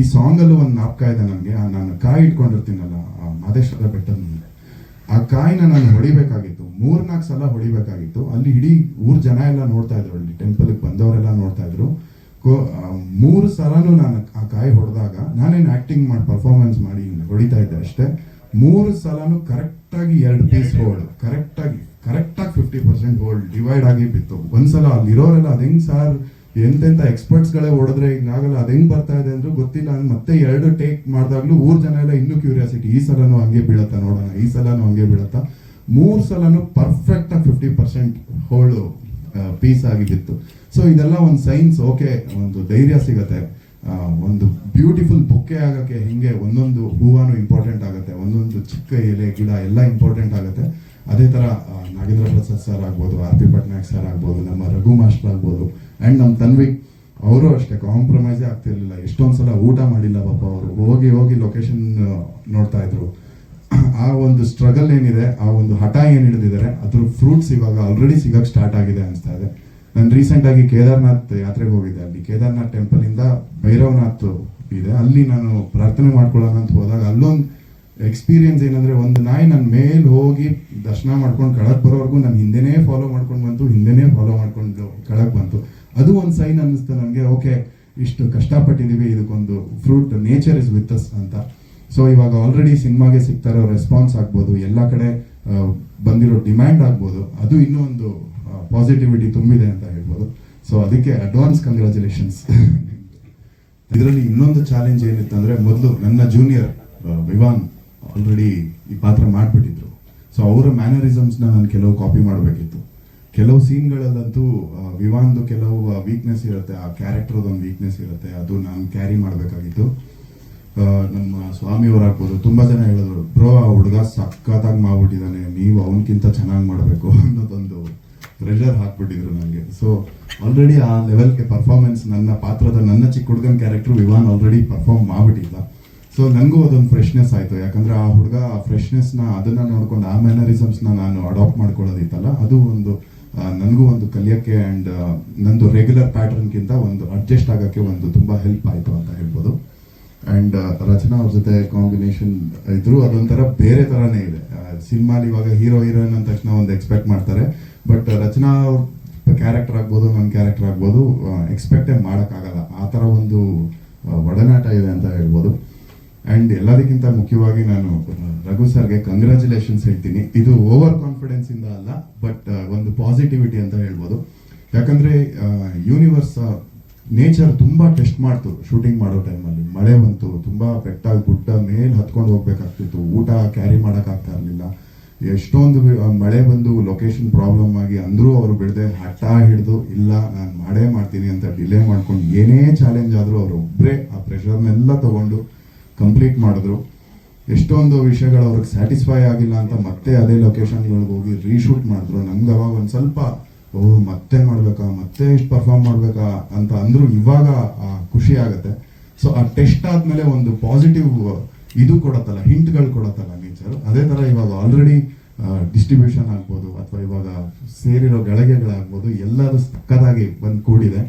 ಈ ಸಾಂಗಲ್ಲೂ ಒಂದು ನಾಪಕ ಇದೆ ನನಗೆ. ನಾನು ಕಾಯಿ ಇಟ್ಕೊಂಡಿರ್ತೀನಲ್ಲ ಆ ಮಾದೇಶ್ವರ ಬೆಟ್ಟದ ಮುಂದೆ. ಆ ಕಾಯಿನ ನಾನು ಹೊಡಿಬೇಕಾಗಿತ್ತು. ಮೂರ್ನಾಲ್ಕು ಸಲ ಹೊಡಿಬೇಕಾಗಿತ್ತು. ಅಲ್ಲಿ ಇಡೀ ಊರ್ ಜನ ಎಲ್ಲ ನೋಡ್ತಾ ಇದ್ರು. ಅಲ್ಲಿ ಟೆಂಪಲ್ಗೆ ಬಂದವರೆಲ್ಲ ನೋಡ್ತಾ ಇದ್ರು. ಮೂರು ಸಲನೂ ನಾನು ಆ ಕಾಯಿ ಹೊಡೆದಾಗ ನಾನೇನು ಆಕ್ಟಿಂಗ್ ಮಾಡಿ ಪರ್ಫಾರ್ಮೆನ್ಸ್ ಮಾಡಿ ಹೊಡಿತಾ ಇದ್ದೆ ಅಷ್ಟೇ. ಮೂರು ಸಲನೂ ಕರೆಕ್ಟಾಗಿ ಎರಡು ಪೀಸ್ ಹೋಲ್ಡ್ ಕರೆಕ್ಟಾಗಿ ಕರೆಕ್ಟಾಗಿ ಫಿಫ್ಟಿ ಪರ್ಸೆಂಟ್ ಹೋಲ್ಡ್ ಡಿವೈಡ್ ಆಗಿ ಬಿತ್ತು. ಒಂದ್ಸಲ ಅಲ್ಲಿರೋರೆಲ್ಲ ಅದು ಹೆಂಗ್ ಸರ್ ಎಂತೆಂತ ಎಕ್ಸ್ಪರ್ಟ್ಸ್ ಗಳೇ ಹೊಡೆದ್ರೆ ಹಿಂಗಾಗಲ್ಲ ಅದು ಹೆಂಗೆ ಬರ್ತಾ ಇದೆ ಅಂದ್ರೆ ಗೊತ್ತಿಲ್ಲ. ಅಂದ್ ಮತ್ತೆ ಎರಡು ಟೇಕ್ ಮಾಡಿದಾಗ್ಲೂ ಊರ್ ಜನ ಎಲ್ಲ ಇನ್ನೂ ಕ್ಯೂರಿಯಾಸಿಟಿ ಈ ಸಲನೂ ಹಂಗೆ ಬೀಳತ್ತಾ ನೋಡೋಣ ಈ ಸಲನೂ ಹಂಗೆ ಬೀಳತ್ತಾ? ಮೂರು ಸಲನೂ ಪರ್ಫೆಕ್ಟ್ ಆಗಿ ಫಿಫ್ಟಿ ಪರ್ಸೆಂಟ್ ಹೋಲ್ಡ್ ಪೀಸ್ ಆಗಿದ್ದಿತ್ತು ಸೊ ಇದೆಲ್ಲ ಒಂದು ಸೈನ್ಸ್ ಓಕೆ ಒಂದು ಧೈರ್ಯ ಸಿಗತ್ತೆ. ಒಂದು ಬ್ಯೂಟಿಫುಲ್ ಬುಕ್ಕೆ ಆಗಕ್ಕೆ ಹಿಂಗೆ ಒಂದೊಂದು ಹೂವಾನು ಇಂಪಾರ್ಟೆಂಟ್ ಆಗುತ್ತೆ ಒಂದೊಂದು ಚಿಕ್ಕ ಎಲೆ ಗಿಡ ಎಲ್ಲ ಇಂಪಾರ್ಟೆಂಟ್ ಆಗುತ್ತೆ. ಅದೇ ಆ, ನಾಗೇಂದ್ರ ಪ್ರಸಾದ್ ಸರ್ ಆಗ್ಬೋದು ಆರ್ ಪಿ ಪಟ್ನಾಯಕ್ ಸರ್ ಆಗ್ಬೋದು ನಮ್ಮ ರಘು ಮಾಸ್ಟರ್ ಆಗ್ಬೋದು ಅಂಡ್ ನಮ್ಮ ತನ್ವಿ ಅವರು ಅಷ್ಟೇ ಕಾಂಪ್ರಮೈಸೇ ಆಗ್ತಿರ್ಲಿಲ್ಲ. ಎಷ್ಟೊಂದು ಸಲ ಊಟ ಮಾಡಿಲ್ಲ ಪಾಪ ಅವರು. ಹೋಗಿ ಹೋಗಿ ಲೊಕೇಶನ್ ನೋಡ್ತಾ ಇದ್ರು. ಆ ಒಂದು ಸ್ಟ್ರಗಲ್ ಏನಿದೆ, ಆ ಒಂದು ಹಠ ಏನು ಹಿಡಿದಿದ್ದಾರೆ ಅದ್ರ ಫ್ರೂಟ್ಸ್ ಇವಾಗ ಆಲ್ರೆಡಿ ಸಿಗಕ್ ಸ್ಟಾರ್ಟ್ ಆಗಿದೆ ಅನ್ಸ್ತಾ ಇದೆ. ನಾನು ರೀಸೆಂಟ್ ಆಗಿ ಕೇದಾರ್ನಾಥ್ ಯಾತ್ರೆಗೆ ಹೋಗಿದ್ದೆ. ಅಲ್ಲಿ ಕೇದಾರ್ನಾಥ್ ಟೆಂಪಲ್ ಇಂದ ಭೈರವನಾಥ್ ಇದೆ. ಅಲ್ಲಿ ನಾನು ಪ್ರಾರ್ಥನೆ ಮಾಡ್ಕೊಳ್ಳೋಣ ಅಂತ ಹೋದಾಗ ಅಲ್ಲೊಂದು ಎಕ್ಸ್ಪೀರಿಯನ್ಸ್ ಏನಂದ್ರೆ, ಒಂದು ನಾಯಿ ನನ್ನ ಮೇಲೆ ಹೋಗಿ ದರ್ಶನ ಮಾಡ್ಕೊಂಡು ಕಳಕ್ ಬರೋವರೆಗೂ ನಾನು ಹಿಂದೆನೇ ಫಾಲೋ ಮಾಡ್ಕೊಂಡು ಬಂತು, ಹಿಂದೆನೇ ಫಾಲೋ ಮಾಡ್ಕೊಂಡು ಕಳಕ್ ಬಂತು. ಅದು ಒಂದು ಸೈನ್ ಅನ್ನಿಸ್ತು ನನಗೆ ಓಕೆ ಇಷ್ಟು ಕಷ್ಟಪಟ್ಟಿದ್ದೀವಿ, ಇದಕ್ಕೊಂದು fruit nature is with us ಅಂತ. ಸೊ ಇವಾಗ ಆಲ್ರೆಡಿ ಸಿನಿಮಾಗೆ ಸಿಗ್ತಾ ಇರೋ ರೆಸ್ಪಾನ್ಸ್ ಆಗ್ಬೋದು, ಎಲ್ಲ ಕಡೆ ಬಂದಿರೋ ಡಿಮ್ಯಾಂಡ್ ಆಗ್ಬೋದು, ಅದು ಇನ್ನೂ ಪಾಸಿಟಿವಿಟಿ ತುಂಬಿದೆ ಅಂತ ಹೇಳ್ಬೋದು. ಸೊ ಅದಕ್ಕೆ ಅಡ್ವಾನ್ಸ್ ಕಂಗ್ರ್ಯಾಚುಲೇಷನ್ಸ್ ಇದರಲ್ಲಿ ಇನ್ನೊಂದು ಚಾಲೆಂಜ್ ಏನಿತ್ತು ಅಂದರೆ, ಮೊದಲು ನನ್ನ ಜೂನಿಯರ್ ವಿವಾನ್ ಆಲ್ರೆಡಿ ಈ ಪಾತ್ರ ಮಾಡ್ಬಿಟ್ಟಿದ್ರು. ಸೊ ಅವರ ಮ್ಯಾನರಿಸಮ್ಸ್ನ ನಾನು ಕೆಲವು ಕಾಪಿ ಮಾಡಬೇಕಿತ್ತು. ಕೆಲವು ಸೀನ್ಗಳಲ್ಲಂತೂ ವಿವಾನ್ದು ಕೆಲವು ವೀಕ್ನೆಸ್ ಇರುತ್ತೆ, ಆ ಕ್ಯಾರೆಕ್ಟರ್ ಒಂದು ವೀಕ್ನೆಸ್ ಇರುತ್ತೆ, ಅದು ನಾನು ಕ್ಯಾರಿ ಮಾಡಬೇಕಾಗಿತ್ತು. ನಮ್ಮ ಸ್ವಾಮಿಯವರಾಗ್ಬೋದು ತುಂಬಾ ಜನ ಹೇಳಿದ್ರು, ಬ್ರೋ, ಆ ಹುಡುಗ ಸಖತ್ತಾಗಿ ಮಾಡ್ಬಿಟ್ಟಿದ್ದಾನೆ ನೀವು ಅವನಕ್ಕಿಂತ ಚೆನ್ನಾಗಿ ಮಾಡಬೇಕು ಅನ್ನೋದೊಂದು ಪ್ರೆಷರ್ ಹಾಕ್ಬಿಟ್ಟಿದ್ರು ನನಗೆ ಸೊ ಆಲ್ರೆಡಿ ಆ ಲೆವೆಲ್ಗೆ ಪರ್ಫಾರ್ಮೆನ್ಸ್ ನನ್ನ ಪಾತ್ರದ ನನ್ನ ಚಿಕ್ಕ ಹುಡುಗನ ಕ್ಯಾರೆಕ್ಟರ್ ವಿವಾನ್ ಆಲ್ರೆಡಿ ಪರ್ಫಾರ್ಮ್ ಮಾಡ್ಬಿಟ್ಟಿದ್ದ. ಸೊ ನನಗೂ ಅದೊಂದು ಫ್ರೆಶ್ನೆಸ್ ಆಯ್ತು. ಯಾಕಂದ್ರೆ ಆ ಹುಡುಗ ಆ ಫ್ರೆಶ್ನೆಸ್ನ ಅದನ್ನ ನೋಡ್ಕೊಂಡು, ಆ ಮ್ಯಾನರಿಸಮ್ಸ್ನ ನಾನು ಅಡಾಪ್ಟ್ ಮಾಡ್ಕೊಳ್ಳೋದಿತ್ತಲ್ಲ, ಅದು ಒಂದು ನನಗೂ ಒಂದು ಕಲಿಯೋಕ್ಕೆ ಅಂಡ್ ನಂದು ರೆಗ್ಯುಲರ್ ಪ್ಯಾಟರ್ನ್ಗಿಂತ ಒಂದು ಅಡ್ಜಸ್ಟ್ ಆಗಕ್ಕೆ ಒಂದು ತುಂಬಾ ಹೆಲ್ಪ್ ಆಯ್ತು ಅಂತ ಹೇಳ್ಬೋದು. ಅಂಡ್ ರಚನಾ ಅವ್ರ ಜೊತೆ ಕಾಂಬಿನೇಷನ್ ಇದ್ರು ಅದೊಂಥರ ಬೇರೆ ತರಾನೇ ಇದೆ. ಸಿನಿಮಾಲಿ ಇವಾಗ ಹೀರೋ ಹೀರೋಯಿನ್ ಅಂದ ತಕ್ಷಣ ಒಂದು ಎಕ್ಸ್ಪೆಕ್ಟ್ ಮಾಡ್ತಾರೆ. ಬಟ್ ರಚನಾ ಅವ್ರ ಕ್ಯಾರೆಕ್ಟರ್ ಆಗ್ಬೋದು ನನ್ನ ಕ್ಯಾರೆಕ್ಟರ್ ಆಗ್ಬೋದು ಎಕ್ಸ್ಪೆಕ್ಟೇ ಮಾಡೋಕ್ಕಾಗಲ್ಲ. ಆ ಥರ ಒಂದು ಒಡನಾಟ ಇದೆ ಅಂತ ಹೇಳ್ಬೋದು. ಅಂಡ್ ಎಲ್ಲದಕ್ಕಿಂತ ಮುಖ್ಯವಾಗಿ ನಾನು, ರಘು ಸರ್ಗೆ ಕಂಗ್ರ್ಯಾಚುಲೇಷನ್ಸ್ ಹೇಳ್ತೀನಿ. ಇದು ಓವರ್ ಕಾನ್ಫಿಡೆನ್ಸ್ ಇಂದ ಅಲ್ಲ ಬಟ್ ಒಂದು ಪಾಸಿಟಿವಿಟಿ ಅಂತ ಹೇಳ್ಬೋದು. ಯಾಕಂದ್ರೆ ಯೂನಿವರ್ಸ್ ನೇಚರ್ ತುಂಬಾ ಟೆಸ್ಟ್ ಮಾಡ್ತು ಶೂಟಿಂಗ್ ಮಾಡೋ ಟೈಮಲ್ಲಿ ಮಳೆ ಬಂತು, ತುಂಬಾ ಬೆಟ್ಟ ಗುಡ್ಡ ಮೇಲೆ ಹತ್ಕೊಂಡು ಹೋಗ್ಬೇಕಾಗ್ತಿತ್ತು. ಊಟ ಕ್ಯಾರಿ ಮಾಡೋಕ್ಕಾಗ್ತಾ ಇರಲಿಲ್ಲ. ಎಷ್ಟೊಂದು ಮಳೆ ಬಂದು ಲೊಕೇಶನ್ ಪ್ರಾಬ್ಲಮ್ ಆಗಿ ಅಂದ್ರೂ ಅವರು ಬಿಡದೆ ಹಠ ಹಿಡಿದು, ಇಲ್ಲ, ನಾನು ಮಾಡೇ ಮಾಡ್ತೀನಿ ಅಂತ ಡಿಲೇ ಮಾಡ್ಕೊಂಡು ಏನೇ ಚಾಲೆಂಜ್ ಆದ್ರೂ ಅವರು ಒಬ್ಬರೇ ಆ ಪ್ರೆಷರ್ನೆಲ್ಲ ತಗೊಂಡು ಕಂಪ್ಲೀಟ್ ಮಾಡಿದ್ರು. ಎಷ್ಟೊಂದು ವಿಷಯಗಳು ಅವ್ರಿಗೆ ಸ್ಯಾಟಿಸ್ಫೈ ಆಗಿಲ್ಲ ಅಂತ ಮತ್ತೆ ಅದೇ ಲೊಕೇಶನ್ಗಳಿಗೆ ಹೋಗಿ ರೀಶೂಟ್ ಮಾಡಿದ್ರು. ನಮ್ಗೆ ಅವಾಗ ಒಂದು ಸ್ವಲ್ಪ, ಓ, ಮತ್ತೆ ಮಾಡಬೇಕಾ, ಮತ್ತೆ ಇಷ್ಟು ಪರ್ಫಾರ್ಮ್ ಮಾಡಬೇಕಾ ಅಂತ ಅಂದ್ರು ಇವಾಗ ಖುಷಿ ಆಗುತ್ತೆ. ಸೊ ಆ ಟೆಸ್ಟ್ ಆದ್ಮೇಲೆ ಒಂದು ಪಾಸಿಟಿವ್ ಇದು ಕೊಡತ್ತಲ್ಲ ಹಿಂಟ್ಗಳು ಕೊಡತ್ತಲ್ಲ ನೇಚರ್ ಅದೇ ತರ ಇವಾಗ ಆಲ್ರೆಡಿ ಡಿಸ್ಟ್ರಿಬ್ಯೂಷನ್ ಆಗ್ಬೋದು, ಅಥವಾ ಇವಾಗ ಸೇರಿರೋ ಗಳಿಗೆಗಳಾಗ್ಬೋದು ಎಲ್ಲರೂ ಸಕ್ಕದಾಗಿ ಬಂದು ಕೂಡಿದೆ.